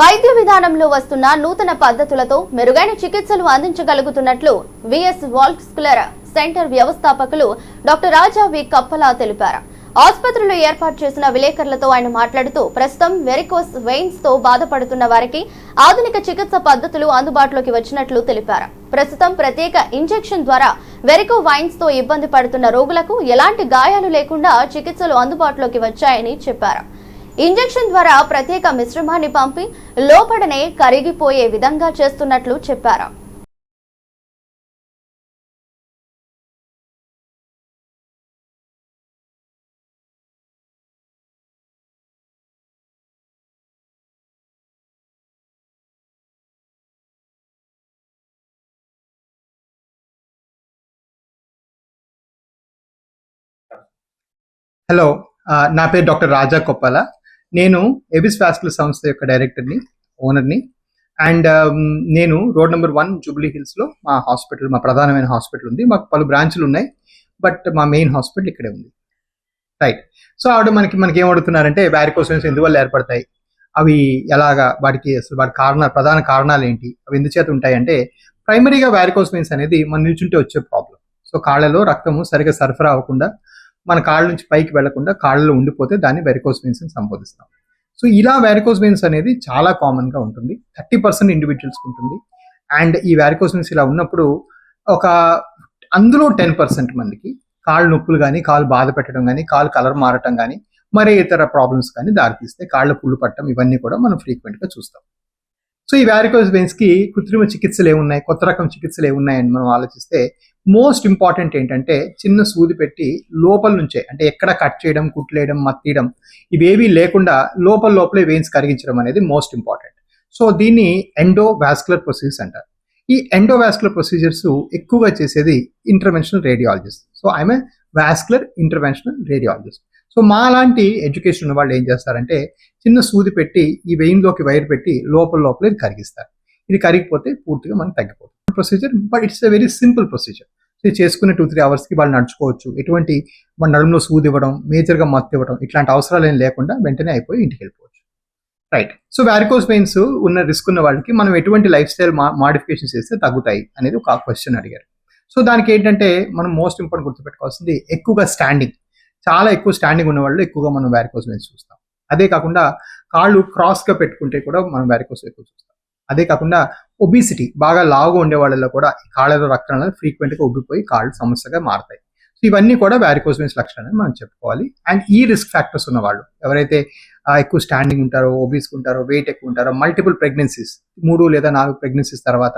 వైద్య విధానంలో వస్తున్న నూతన పద్ధతులతో మెరుగైన చికిత్సలు అందించగలుగుతున్నట్లు విఎస్ వాల్స్కులర్ సెంటర్ వ్యవస్థాపకులు డాక్టర్ రాజా వి. కప్పలా తెలిపారు. ఆసుపత్రిలో ఏర్పాటు చేసిన విలేకరులతో ఆయన మాట్లాడుతూ ప్రస్తుతం వెరికోస్ వెయిన్స్తో బాధపడుతున్న వారికి ఆధునిక చికిత్స పద్ధతులు అందుబాటులోకి వచ్చినట్లు తెలిపారు. ప్రస్తుతం ప్రత్యేక ఇంజెక్షన్ ద్వారా వెరికో వైన్స్తో ఇబ్బంది పడుతున్న రోగులకు ఎలాంటి గాయాలు లేకుండా చికిత్సలు అందుబాటులోకి వచ్చాయని చెప్పారు. ఇంజెక్షన్ ద్వారా ప్రత్యేక మిశ్రమాన్ని పంపి లోపడనే కరిగిపోయే విధంగా చేస్తున్నట్లు చెప్పారు. హలో నా పేరు డాక్టర్ రాజా కొప్పల. నేను ఎబిస్ వాస్కులర్ సంస్థ యొక్క డైరెక్టర్ని ఓనర్ని అండ్ నేను రోడ్ నెంబర్ వన్ జూబ్లీ హిల్స్లో మా హాస్పిటల్ మా ప్రధానమైన హాస్పిటల్ ఉంది. మాకు పలు బ్రాంచ్లు ఉన్నాయి. బట్ మా మెయిన్ హాస్పిటల్ ఇక్కడే ఉంది. రైట్ సో ఆవిడ మనకి మనకి ఏం అడుగుతున్నారంటే వ్యారికోసన్స్ ఎందువల్ల ఏర్పడతాయి? అవి ఎలాగా వాటికి అసలు వాటి కారణ ప్రధాన కారణాలు ఏంటి? అవి ఎందుచేత ఉంటాయి అంటే ప్రైమరీగా వ్యారికోస్ వెయిన్స్ అనేది మన నిల్చుంటే వచ్చే ప్రాబ్లం సో కాళ్ళలో రక్తము సరిగా సరఫరా అవ్వకుండా మన కాళ్ళ నుంచి పైకి వెళ్ళకుండా కాళ్ళలో ఉండిపోతే దాన్ని వెరికోస్ వెయిన్స్ అని సంబోధిస్తాం. సో ఇలా వెరికోస్ వెయిన్స్ అనేది చాలా కామన్గా ఉంటుంది. థర్టీ పర్సెంట్ ఇండివిజువల్స్ ఉంటుంది. అండ్ ఈ వెరికోస్ వెయిన్స్ ఇలా ఉన్నప్పుడు ఒక అందులో టెన్ పర్సెంట్ మందికి కాళ్ళు నొప్పులు కానీ కాలు బాధ పెట్టడం కానీ కాలు కలర్ మారటం కానీ మరే ఇతర ప్రాబ్లమ్స్ కానీ దారితీస్తే కాళ్ళ పుళ్ళు పట్టడం ఇవన్నీ కూడా మనం ఫ్రీక్వెంట్గా చూస్తాం. సో ఈ వ్యారికోస్ వెయిన్స్కి కృత్రిమ చికిత్సలు ఏమున్నాయి? కొత్త రకం చికిత్సలు ఏమున్నాయని మనం ఆలోచిస్తే మోస్ట్ ఇంపార్టెంట్ ఏంటంటే చిన్న సూది పెట్టి లోపల నుంచే అంటే ఎక్కడ కట్ చేయడం కుట్లేయడం మత్తీయడం ఇవేవీ లేకుండా లోపల లోపలే వెయిన్స్ కరిగించడం అనేది మోస్ట్ ఇంపార్టెంట్ సో దీన్ని ఎండో వాస్కులర్ ప్రొసీజర్స్ అంటారు. ఈ ఎండోవాస్కులర్ ప్రొసీజర్స్ ఎక్కువగా చేసేది interventional radiologist so I'm vascular interventional radiologist so మా లాంటి ఎడ్యుకేషన్ ఉన్న వాళ్ళు ఏం చేస్తారంటే చిన్న సూది పెట్టి ఈ వెయిన్లోకి వైర్ పెట్టి లోపల లోపల ఇది కరిగిస్తారు. ఇది కరిగిపోతే పూర్తిగా మనకు తగ్గిపోతుంది. Procedure but it's a very simple procedure so ఇది చేసుకునే టూ త్రీ అవర్స్కి వాళ్ళు నడుచుకోవచ్చు. ఎటువంటి మన నడుములో సూది ఇవ్వడం మేజర్గా మత్తు ఇవ్వడం ఇట్లాంటి అవసరాలు ఏం లేకుండా వెంటనే అయిపోయి ఇంటికి వెళ్ళిపోవచ్చు. రైట్ సో వ్యారికోస్ పెయిన్స్ ఉన్న రిస్క్ ఉన్న వాళ్ళకి మనం ఎటువంటి లైఫ్ స్టైల్ మాడిఫికేషన్స్ చేస్తే తగ్గుతాయి అనేది ఒక క్వశ్చన్ అడిగారు. సో దానికి ఏంటంటే మనం మోస్ట్ ఇంపార్టెంట్ గుర్తుపెట్టుకోవాల్సింది ఎక్కువగా స్టాండింగ్ చాలా ఎక్కువ స్టాండింగ్ ఉన్న వాళ్ళు ఎక్కువగా మనం వ్యారికోస్ వెయిన్స్ చూస్తాం. అదే కాకుండా కాళ్ళు క్రాస్గా పెట్టుకుంటే కూడా మనం వ్యారికోస్ ఎక్కువ చూస్తాం. అదే కాకుండా ఒబిసిటీ బాగా లావుగా ఉండే వాళ్ళలో కూడా ఈ కాళ్ళలో రక్తం అనేది ఫ్రీక్వెంట్గా ఉబ్బిపోయి కాళ్ళు సమస్యగా మారతాయి. సో ఇవన్నీ కూడా వ్యారికోస్ వెయిన్స్ లక్షణాలు మనం చెప్పుకోవాలి. అండ్ ఈ రిస్క్ ఫ్యాక్టర్స్ ఉన్న వాళ్ళు ఎవరైతే ఎక్కువ స్టాండింగ్ ఉంటారో ఒబీస్ ఉంటారో వెయిట్ ఎక్కువ ఉంటారో మల్టిపుల్ ప్రెగ్నెన్సీస్ మూడు లేదా నాలుగు ప్రెగ్నెన్సీస్ తర్వాత